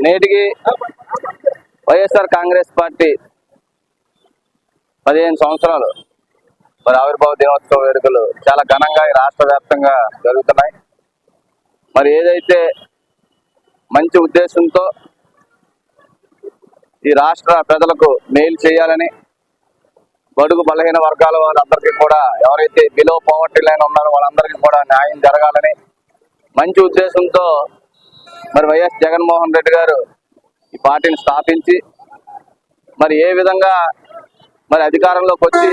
నేటికి వైఎస్ఆర్ కాంగ్రెస్ పార్టీ పదిహేను సంవత్సరాలు మరి ఆవిర్భావ దినోత్సవ వేడుకలు చాలా ఘనంగా ఈ రాష్ట్ర వ్యాప్తంగా జరుగుతున్నాయి. మరి ఏదైతే మంచి ఉద్దేశంతో ఈ రాష్ట్ర ప్రజలకు మేలు చేయాలని బడుగు బలహీన వర్గాల వాళ్ళందరికీ కూడా ఎవరైతే బిలో పవర్టీ లైన్ ఉన్నారో వాళ్ళందరికీ కూడా న్యాయం జరగాలని మంచి ఉద్దేశంతో మరి వైఎస్ జగన్మోహన్ రెడ్డి గారు ఈ పార్టీని స్థాపించి మరి ఏ విధంగా మరి అధికారంలోకి వచ్చి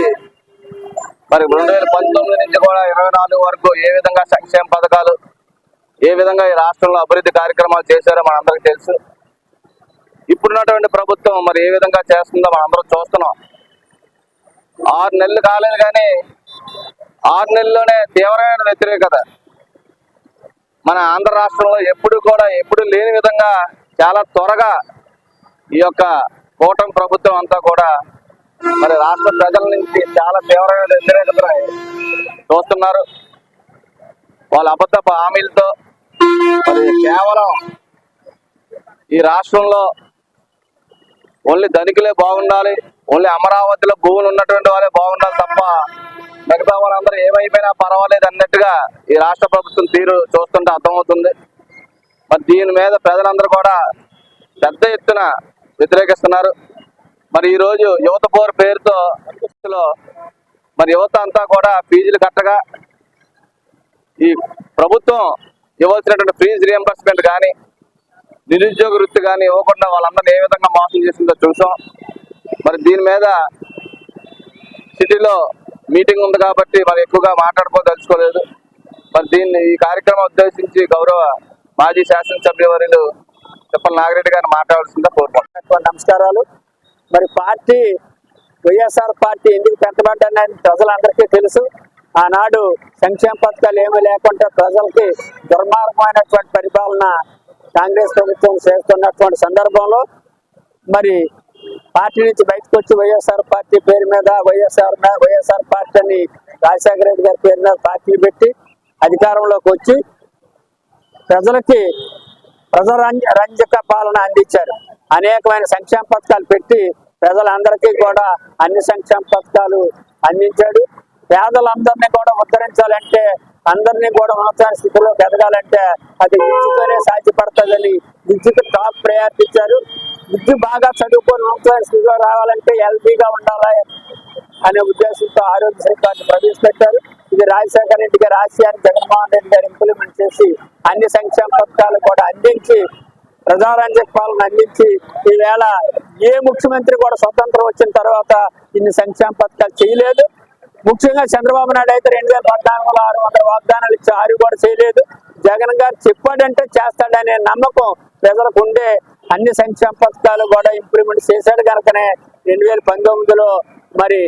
మరి రెండు వేల పంతొమ్మిది నుంచి కూడా ఇరవై నాలుగు వరకు ఏ విధంగా సంక్షేమ పథకాలు ఏ విధంగా ఈ రాష్ట్రంలో అభివృద్ధి కార్యక్రమాలు చేశారో మనందరికీ తెలుసు. ఇప్పుడున్నటువంటి ప్రభుత్వం మరి ఏ విధంగా చేస్తుందో మనందరం చూస్తున్నాం. ఆరు నెలలు కాలేదు కానీ ఆరు నెలల్లోనే తీవ్రమైన వ్యతిరేకత. మన ఆంధ్ర రాష్ట్రంలో ఎప్పుడు కూడా ఎప్పుడు లేని విధంగా చాలా త్వరగా ఈ యొక్క కూటమి ప్రభుత్వం అంతా కూడా మరి రాష్ట్ర ప్రజల నుంచి చాలా తీవ్రమైన వ్యతిరేకతను చూస్తున్నారు. వాళ్ళ అబద్ధ హామీలతో మరి కేవలం ఈ రాష్ట్రంలో ఓన్లీ ధనికులే బాగుండాలి ఓన్లీ అమరావతిలో భూములు ఉన్నటువంటి వాళ్ళే బాగుండాలి తప్ప మిగతా వాళ్ళందరూ ఏమైపోయినా పర్వాలేదు అన్నట్టుగా ఈ రాష్ట్ర ప్రభుత్వం తీరు చూస్తుంటే అర్థమవుతుంది. మరి దీని మీద ప్రజలందరూ కూడా పెద్ద ఎత్తున వ్యతిరేకిస్తున్నారు. మరి ఈరోజు యువత పోరు పేరుతో మరి యువత అంతా కూడా ఫీజులు కట్టగా ఈ ప్రభుత్వం ఇవ్వాల్సినటువంటి ఫీజు రియంబర్స్మెంట్ కానీ నిరుద్యోగ వృత్తి కానీ ఇవ్వకుండా వాళ్ళందరినీ ఏ విధంగా మోసం చేసిందో చూసాం మరి దీని మీద సిటీలో మీటింగ్ ఉంది కాబట్టి మరి ఎక్కువగా మాట్లాడుకోదలుచుకోలేదు. మరి దీన్ని ఈ కార్యక్రమం ఉద్దేశించి గౌరవ మాజీ శాసనసభ్యులు చెప్పల నాగిరెడ్డి గారిని మాట్లాడాల్సిందా కోరుకుంటున్నాను. నమస్కారాలు. మరి పార్టీ వైఎస్ఆర్ పార్టీ ఎందుకు పెట్టబడ్డానని ప్రజలందరికీ తెలుసు. ఆనాడు సంక్షేమ పథకాలు ఏమీ లేకుండా ప్రజలకి దుర్మార్గమైనటువంటి పరిపాలన కాంగ్రెస్ ప్రభుత్వం చేస్తున్నటువంటి సందర్భంలో మరి పార్టీ నుంచి బయటకు వచ్చి వైఎస్ఆర్ పార్టీ పేరు మీద వైఎస్ఆర్ వైఎస్ఆర్ పార్టీ అని రాజశేఖర రెడ్డి గారి పేరు మీద పార్టీలు పెట్టి అధికారంలోకి వచ్చి ప్రజలకి ప్రజరంజ రంజక పాలన అందించారు. అనేకమైన సంక్షేమ పథకాలు పెట్టి ప్రజలందరికీ కూడా అన్ని సంక్షేమ పథకాలు అందించాడు. పేదలందరినీ కూడా ఉద్ధరించాలంటే అందరినీ కూడా ఉన్నత స్థితిలో ఎదగాలంటే అది విద్యతోనే సాధ్యపడుతుందని విద్యకు టాప్ ప్రయారిటీ ఇచ్చారు. విద్య బాగా చదువుకొని ఉన్నత స్థితిలో రావాలంటే ఎల్బీగా ఉండాలా అనే ఉద్దేశంతో ఆరోగ్యశ్రీ కార్డు ప్రవేశపెట్టారు. ఇది రాజశేఖర రెడ్డి గారి ఆశయాన్ని జగన్మోహన్ రెడ్డి గారు ఇంప్లిమెంట్ చేసి అన్ని సంక్షేమ పథకాలు కూడా అందించి ప్రజారంజక పాలన అందించి ఈవేళ ఏ ముఖ్యమంత్రి కూడా స్వతంత్రం వచ్చిన తర్వాత ఇన్ని సంక్షేమ పథకాలు చేయలేదు. ముఖ్యంగా చంద్రబాబు నాయుడు అయితే రెండు వేల పద్నాలుగులో ఆరు వందల వాగ్దానాలు ఇచ్చి ఆరు కూడా చేయలేదు. జగన్ గారు చెప్పాడంటే చేస్తాడనే నమ్మకం ప్రజలకు ఉండే అన్ని సంక్షేమ పథకాలు కూడా ఇంప్లిమెంట్ చేశాడు కనుకనే రెండు వేల పంతొమ్మిదిలో మరి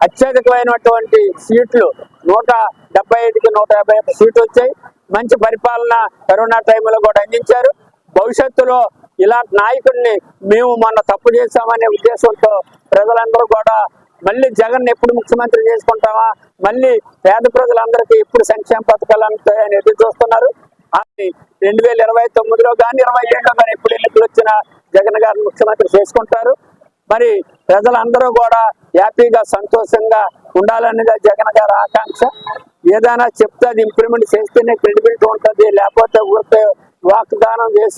అత్యధికమైనటువంటి సీట్లు నూట డెబ్బై ఐదుకి నూట యాభై ఒక్క సీట్లు వచ్చాయి. మంచి పరిపాలన కరోనా టైంలో కూడా అందించారు. భవిష్యత్తులో ఇలాంటి నాయకుడిని మేము మొన్న తప్పు చేశామనే ఉద్దేశంతో ప్రజలందరూ కూడా మళ్ళీ జగన్ ఎప్పుడు ముఖ్యమంత్రి చేసుకుంటామా? మళ్ళీ పేద ప్రజలందరికీ ఎప్పుడు సంక్షేమ పథకాలు అందుతాయని ఎదురు చూస్తున్నారు. అని రెండు వేల ఇరవై తొమ్మిదిలో కానీ ఇరవై ఏడులో కానీ ఎప్పుడు ఎన్నికలు వచ్చినా జగన్ గారిని ముఖ్యమంత్రి చేసుకుంటారు. మరి ప్రజలందరూ కూడా హ్యాపీగా సంతోషంగా ఉండాలనేది జగన్ గారి ఆకాంక్ష. ఏదైనా చెప్తే అది ఇంప్లిమెంట్ చేస్తేనే క్రెడిబిలిటీ ఉంటుంది లేకపోతే ఊరికే వాగ్దానం చేసి